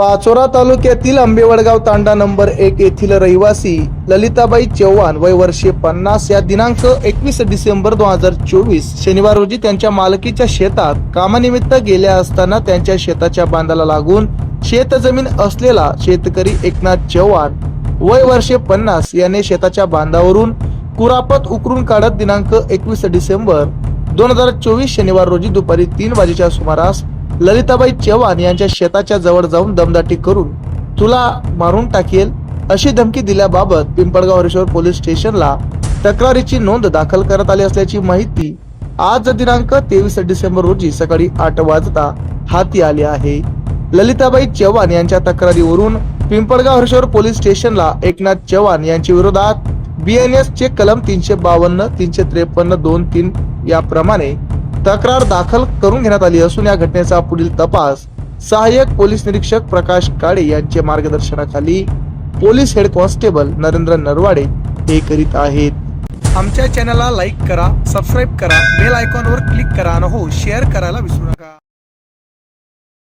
पाचोरा तालुक्यातील आंबेवडगाव तांडा नंबर एक येथील रहिवासी ललिताबाई चव्हाण वय वर्षे पन्नास या दिनांक एकवीस डिसेंबर दोन हजार चोवीस शनिवार रोजी त्यांच्या मालकीच्या शेतात कामानिमित्त गेल्या असताना त्यांच्या शेताच्या बांधाला लागून शेतजमीन असलेला शेतकरी एकनाथ चव्हाण वय वर्षे पन्नास याने शेताच्या बांधावरून कुरापत उकरून काढत दिनांक एकवीस डिसेंबर दोन हजार चोवीस शनिवार रोजी दुपारी तीन वाजेच्या सुमारास ललिताबाई चव्हाण यांच्या शेताच्या जवळ जाऊन दमदाटी करून तुला मारून टाकेल अशी धमकी दिल्याबाबत पिंपळगाव हरेश्वर पोलीस स्टेशनला तक्रारीची नोंद दाखल करण्यात आली असल्याची माहिती आज दिनांक तेवीस डिसेंबर रोजी सकाळी आठ वाजता हाती आली आहे. ललिताबाई चव्हाण यांच्या तक्रारीवरून पिंपळगाव हरेश्वर पोलीस स्टेशनला एकनाथ चव्हाण यांच्या विरोधात बीएनएस चे कलम तीनशे बावन्न तीनशे त्रेपन्न दोन तीन याप्रमाणे तक्रार दाखल करून घेण्यात आली असून या घटनेचा पुढील तपास सहाय्यक पोलीस निरीक्षक प्रकाश काळे यांच्या मार्गदर्शनाखाली police head constable Narendra Narwade हे करीत आहेत. आमच्या चॅनलला लाईक करा सबस्क्राईब करा बेल आयकॉनवर क्लिक करा आणि हो शेअर करायला विसरू नका.